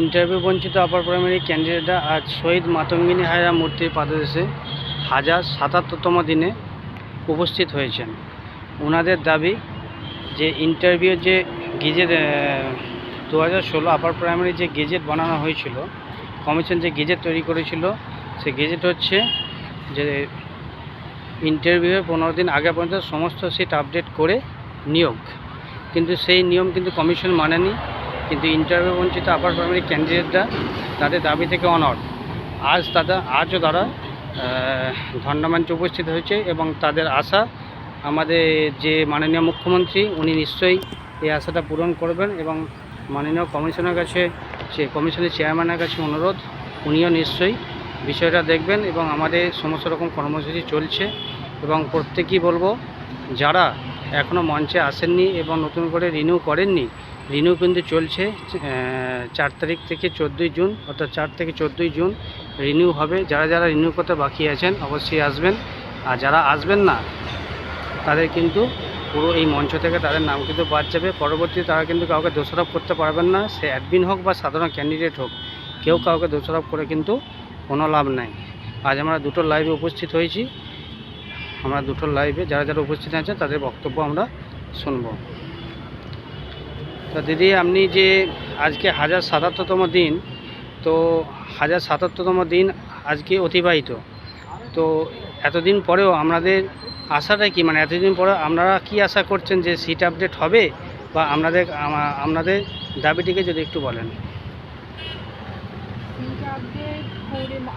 Interview বঞ্চিত upper primary ক্যান্ডিডেটরা আজ শহীদ মাতঙ্গিনী হায়রা মূর্তির পাদদেশে হাজার সাতাত্তরতম দিনে উপস্থিত হয়েছেন। ওনাদের দাবি যে ইন্টারভিউ যে গেজেট দু হাজার ষোলো আপার প্রাইমারি যে গেজেট বানানো হয়েছিল কমিশন যে গেজেট তৈরি করেছিল, সে গেজেট হচ্ছে যে ইন্টারভিউয়ের পনেরো দিন আগে পর্যন্ত সমস্ত সিট আপডেট করে নিয়োগ। কিন্তু সেই নিয়ম কিন্তু কমিশন মানেনি। কিন্তু ইন্টারভিউ বঞ্চিত আপার প্রাইমারি ক্যান্ডিডেটরা তাদের দাবি থেকে অনর আজ তারা আজও তারা ধর্নামঞ্চে উপস্থিত হয়েছে এবং তাদের আশা, আমাদের যে মাননীয় মুখ্যমন্ত্রী, উনি নিশ্চয়ই এই আশাটা পূরণ করবেন এবং মাননীয় কমিশনের কাছে, সে কমিশনের চেয়ারম্যানের কাছে অনুরোধ, উনিও নিশ্চয়ই বিষয়টা দেখবেন এবং আমাদের সমস্ত রকম কর্মসূচি চলছে এবং প্রত্যেকেই বলব, যারা এখনও মঞ্চে আসেননি এবং নতুন করে রিনিউ করেননি রিনিউ কিন্তু চলছে চার তারিখ থেকে চোদ্দোই জুন, অর্থাৎ চার থেকে চোদ্দোই জুন রিনিউ হবে। যারা যারা রিনিউ করতে বাকি আছেন, অবশ্যই আসবেন। আর যারা আসবেন না, তাদের কিন্তু পুরো এই মঞ্চ থেকে তাদের নাম কিন্তু বাদ যাবে। পরবর্তীতে তারা কিন্তু কাউকে দোষারোপ করতে পারবেন না। সে অ্যাডমিন হোক বা সাধারণ ক্যান্ডিডেট হোক, কেউ কাউকে দোষারোপ করে কিন্তু কোনো লাভ নাই। আজ আমরা দুটো লাইভে উপস্থিত হয়েছি। আমরা দুটো লাইভে যারা যারা উপস্থিত আছেন, তাদের বক্তব্য আমরা শুনব। তো দিদি, আপনি যে আজকে হাজার সাতাত্তরতম দিন, তো হাজার সাতাত্তরতম দিন আজকে অতিবাহিত। তো এতদিন পরেও আমাদের আশাটা কি? মানে এতদিন পরে আপনারা কি আশা করছেন যে সিট আপডেট হবে? বা আপনাদের আপনাদের দাবিটিকে যদি একটু বলেন।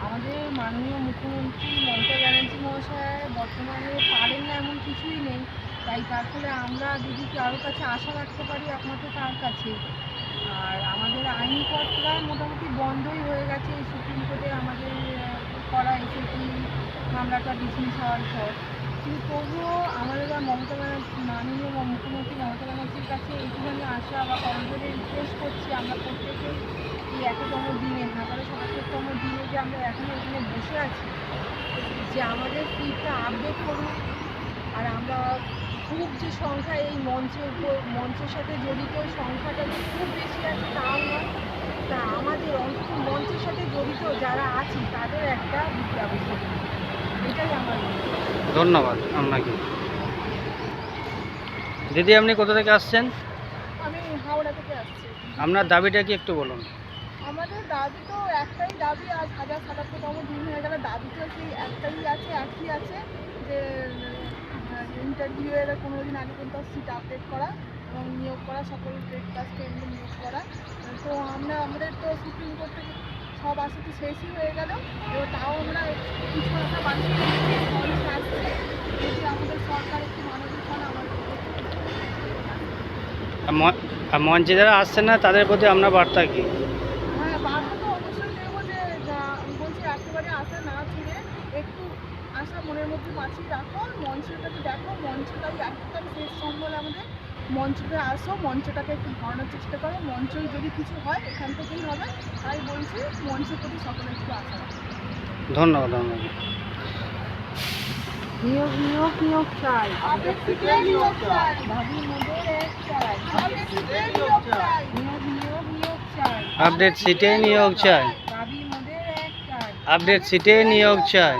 আমাদের মাননীয় মুখ্যমন্ত্রী মমতা ব্যানার্জি মহাশয় বর্তমানে পারেন না এমন কিছুই নেই। তাই তার ফলে আমরা যদি কারোর কাছে আশা রাখতে পারি একমাত্র তার কাছে। আর আমাদের আইনি মোটামুটি বন্ধই হয়ে গেছে এই সুপ্রিম কোর্টে আমাদের করা এসএসি মামলাটা ডিসমিস হওয়ার পর। কিন্তু তবুও আমাদের মমতা ব্যানার্জি, মাননীয় মুখ্যমন্ত্রী মমতা ব্যানার্জির কাছে এইটুখানি আশা বা করজোরে রিকোয়েস্ট করছি আমরা প্রত্যেকেই এই একতম দিনে হাজারো সাতাত্তরতম দিনে যে আমরা এখনও এখানে বসে আছি, যে আমাদের ফিডটা আপডেট করুন। আর আমরা খুব যে সংখ্যা এই মঞ্চের উপর মঞ্চের সাথে জড়িত সংখ্যাটা যে খুব বেশি আছে তাও নয়। তা আমাদের অন্তত মঞ্চের সাথে জড়িত যারা আছি তাদের একটা ব্যবস্থা। এটাই আমার ধন্যবাদ আপনাকে। দিদি আপনি কোথা থেকে আসছেন? আমি হাওড়া থেকে আসছি। আপনার দাবিটা কি একটু বলুন? আমাদের দাবি তো একটাই দাবি আজ হাজার সাতাত্তরতম দিন হয়ে গেলে। দাবি তো সেই একটাই আছে একই আছে যে ইন্টারভিউয়ের কোনো দিন আগে পর্যন্ত সিট আপডেট করা এবং নিয়োগ করা সকল গ্রেড ক্লাস টেনকে নিয়োগ করা। তো আমরা আমাদের তো সুপ্রিম কোর্ট থেকে সব আশা তো শেষই হয়ে গেল। এবার তাও আমরা কিছু রেখেছি, মানুষ আসছে। যদি আমাদের সরকার একটু মানবিক হন আমাদের মঞ্চে যারা আসছেন না তাদের প্রতি আপনার বার্তা কি হ্যাঁ বার্তা তো অবশ্যই দেবো যে যা- আমি বলছি একেবারে আশা না ছেড়ে একটু আশা মনের মধ্যে বাঁচিয়ে রাখো মঞ্চটাকে দেখো মঞ্চটাই একদম শেষ সম্বল আমাদের। মঞ্চটা আসো মঞ্চটাকে একটু ধরানোর চেষ্টা করো। মঞ্চ যদি কিছু হয় এখান থেকেই হবে। তাই বলছি মঞ্চের প্রতি সকলে একটু আশা রাখো। ধন্যবাদ আপনাকে নিয়োগ নিয়োগ নিয়োগ চাই। আমাদের সিটে নিয়োগ চাই। ভাবি মোদের এক চাই। আমাদের সিটে নিয়োগ চাই। নিয়োগ নিয়োগ নিয়োগ চাই। আপডেট সিটে নিয়োগ চাই। ভাবি মোদের এক চাই। আপডেট সিটে নিয়োগ চাই।